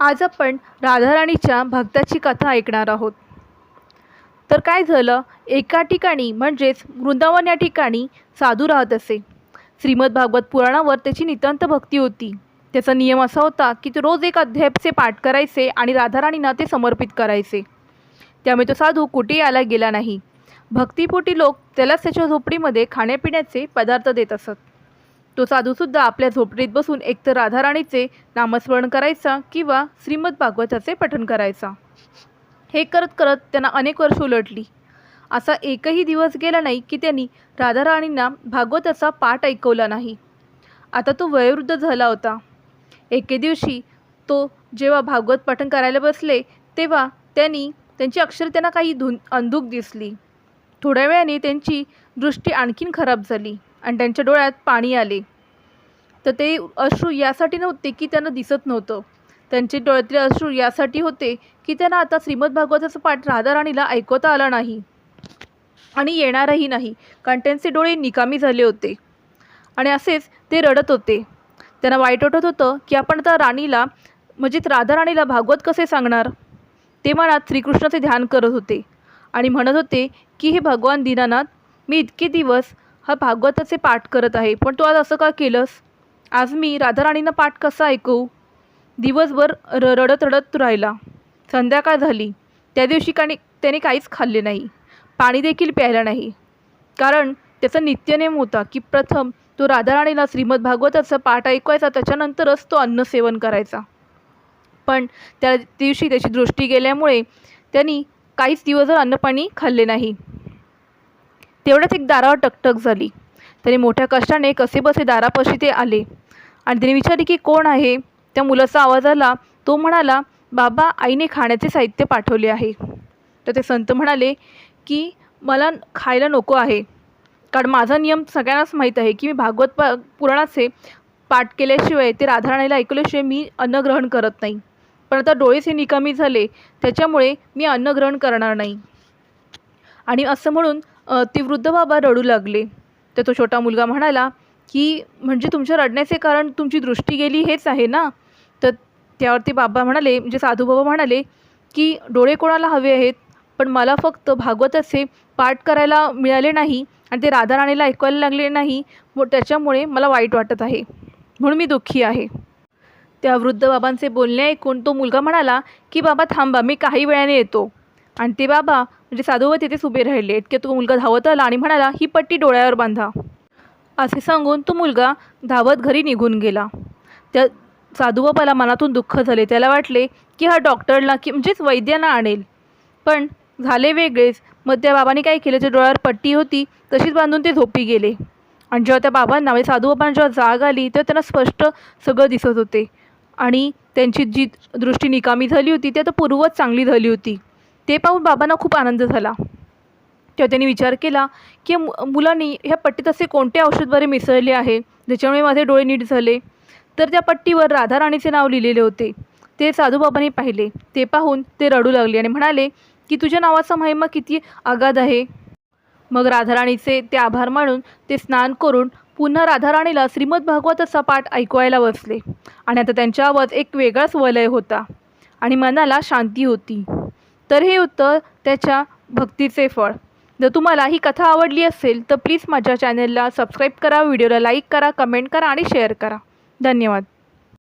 आज आपण राधाराणीच्या भक्ताची कथा ऐकणार आहोत. तर काय झालं? एका ठिकाणी म्हणजेच वृंदावन या ठिकाणी साधू राहत असे. श्रीमद भागवत पुराणावर त्याची नितांत भक्ती होती. त्याचा नियम असा होता की तो रोज एक अध्यायचे पाठ करायचे आणि राधाराणींना ते समर्पित करायचे. त्यामुळे तो साधू कुठेही आला गेला नाही. भक्तीपोटी लोक त्यालाच त्याच्या झोपडीमध्ये खाण्यापिण्याचे पदार्थ देत असत. तो साधूसुद्धा आपल्या झोपडीत बसून एकतर राधाराणीचे नामस्मरण करायचा किंवा श्रीमद भागवताचे पठण करायचा. हे करत करत त्यांना अनेक वर्ष उलटली असा एकही दिवस गेला नाही की त्यांनी राधाराणींना भागवताचा पाठ ऐकवला नाही. आता तो वयोवृद्ध झाला होता. एके दिवशी तो जेव्हा भागवत पठण करायला बसले तेव्हा त्यांनी त्यांची अक्षर त्यांना काही धुन अंधूक दिसली. थोड्या वेळाने त्यांची दृष्टी आणखीन खराब झाली आणि त्यांच्या डोळ्यात पाणी आले. तर ते अश्रू यासाठी नव्हते की त्यांना दिसत नव्हतं. त्यांचे डोळ्यातले अश्रू यासाठी होते की त्यांना आता श्रीमद भागवताचा पाठ राधाराणीला ऐकवता आला नाही आणि येणारही नाही कारण त्यांचे डोळे निकामी झाले होते. आणि असेच ते रडत होते. त्यांना वाईट वाटत होतं की आपण आता राणीला म्हणजेच राधाराणीला भागवत कसे सांगणार? ते मनात श्रीकृष्णाचे ध्यान करत होते आणि म्हणत होते की हे भगवान दीनानाथ मी इतके दिवस हा भागवताचे पाठ करत आहे पण तू आज असं का केलंस? आज मी राधाराणीनं पाठ कसा ऐकू? दिवसभर र रडत रडत राहिला. संध्याकाळ झाली. त्या दिवशी काणी त्याने काहीच खाल्ले नाही. पाणी देखील प्यायला नाही. कारण त्याचा नित्यनेम होता की प्रथम तो राधाराणीला श्रीमद भागवताचा पाठ ऐकवायचा त्याच्यानंतरच तो अन्न सेवन करायचा. पण त्या दिवशी त्याची दृष्टी गेल्यामुळे त्यांनी काहीच दिवसभर अन्नपाणी खाल्ले नाही. तेवढ्याच एक दारावर टकटक झाली. त्याने मोठ्या कष्टाने कसे बसे दारापाशी ते आले. आणि तिने विचारले की कोण आहे? त्या मुलाचा आवाज आला. तो म्हणाला बाबा आईने खाण्याचे साहित्य पाठवले आहे. तर ते संत म्हणाले की मला खायला नको आहे. कारण माझा नियम सगळ्यांनाच माहीत आहे की मी भागवत पा पुराणाचे पाठ केल्याशिवाय ते राधाराणीला ऐकल्याशिवाय मी अन्न ग्रहण करत नाही. पण आता डोळेच हे निकामी झाले. त्याच्यामुळे मी अन्न ग्रहण करणार नाही. आणि असं म्हणून ते वृद्ध बाबा रडू लागले. तर तो छोटा मुलगा म्हणाला की म्हणजे तुमच्या रडण्याचे कारण तुमची दृष्टी गेली हेच आहे ना? तर त्यावरती बाबा म्हणाले म्हणजे साधू बाबा म्हणाले की डोळे कोणाला हवे आहेत? पण मला फक्त भागवताचे पाठ करायला मिळाले नाही आणि ते राधाराणीला ऐकवायला लागले नाही. व त्याच्यामुळे मला वाईट वाटत आहे. म्हणून मी दुःखी आहे. त्या वृद्ध बाबांचे बोलणे ऐकून तो मुलगा म्हणाला की बाबा थांबा मी काही वेळाने येतो. आणि ते बाबा म्हणजे साधूवर तिथेच उभे राहिले. इतके तो मुलगा धावत आला आणि म्हणाला ही पट्टी डोळ्यावर बांधा. असे सांगून तो मुलगा धावत घरी निघून गेला. त्या साधूबाबाला मनातून दुःख झाले. त्याला वाटले की हा डॉक्टरला की म्हणजेच वैद्यांना आणेल. पण झाले वेगळेच. मग त्या बाबांनी काय केलं? त्या डोळ्यावर पट्टी होती तशीच बांधून ते झोपी गेले. आणि जेव्हा त्या बाबांना म्हणजे साधूबाबांना जेव्हा जाग आली तेव्हा त्यांना स्पष्ट सगळं दिसत होते. आणि त्यांची जी दृष्टी निकामी झाली होती ती आता पूर्वच चांगली झाली होती. ते पाहून बाबांना खूप आनंद झाला. तेव्हा त्यांनी विचार केला की मु मुलांनी ह्या पट्टीत असे कोणते औषधद्वारे मिसळले आहे? ज्याच्यामुळे माझे डोळे नीट झाले. तर त्या पट्टीवर राधाराणीचे नाव लिहिलेले होते. ते साधूबाबांनी पाहिले. ते पाहून ते रडू लागले आणि म्हणाले की तुझ्या नावाचा महिमा किती आगाध आहे. मग राधाराणीचे ते आभार मानून ते स्नान करून पुन्हा राधाराणीला श्रीमद भागवताचा पाठ ऐकवायला बसले. आणि आता त्यांच्या आवाज एक वेगळाच वलय होता आणि मनाला शांती होती. तर हे होतं त्याच्या भक्तीचे फळ. जर तुम्हाला ही कथा आवडली असेल तर प्लीज माझ्या चॅनलला सबस्क्राईब करा व्हिडिओला लाईक करा कमेंट करा आणि शेअर करा. धन्यवाद.